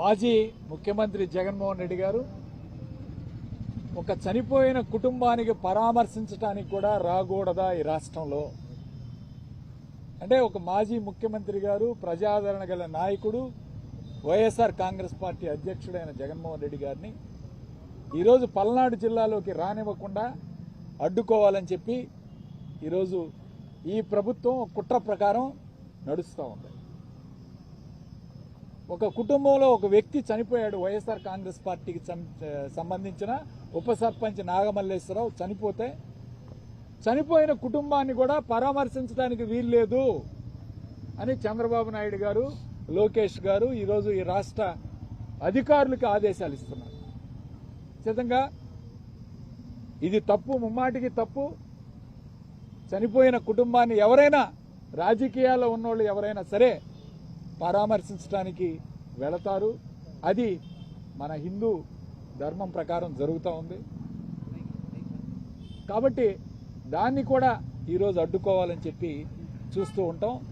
మాజీ ముఖ్యమంత్రి జగన్మోహన్ రెడ్డి గారు ఒక చనిపోయిన కుటుంబానికి పరామర్శించడానికి కూడా రాకూడదా ఈ రాష్ట్రంలో? అంటే ఒక మాజీ ముఖ్యమంత్రి గారు ప్రజాదరణ గల నాయకుడు వైఎస్ఆర్ కాంగ్రెస్ పార్టీ అధ్యక్షుడైన జగన్మోహన్ రెడ్డి గారిని ఈరోజు పల్నాడు జిల్లాలోకి రానివ్వకుండా అడ్డుకోవాలని చెప్పి ఈరోజు ఈ ప్రభుత్వం కుట్ర ప్రకారం నడుస్తూ ఉంది. ఒక కుటుంబంలో ఒక వ్యక్తి చనిపోయాడు వైఎస్ఆర్ కాంగ్రెస్ పార్టీకి సంబంధించిన ఉప సర్పంచ్ నాగమల్లేశ్వరరావు చనిపోతే చనిపోయిన కుటుంబాన్ని కూడా పరామర్శించడానికి వీల్లేదు అని చంద్రబాబు నాయుడు గారు లోకేష్ గారు ఈరోజు ఈ రాష్ట్ర అధికారులకు ఆదేశాలు ఇస్తున్నారు. ఖచ్చితంగా ఇది తప్పు ముమ్మాటికి తప్పు. చనిపోయిన కుటుంబాన్ని ఎవరైనా రాజకీయాల్లో ఉన్నోళ్ళు ఎవరైనా సరే పరామర్శించడానికి వెళతారు. అది మన హిందూ ధర్మం ప్రకారం జరుగుతూ ఉంది. కాబట్టి దాన్ని కూడా ఈరోజు అడ్డుకోవాలని చెప్పి చూస్తూ ఉంటాం.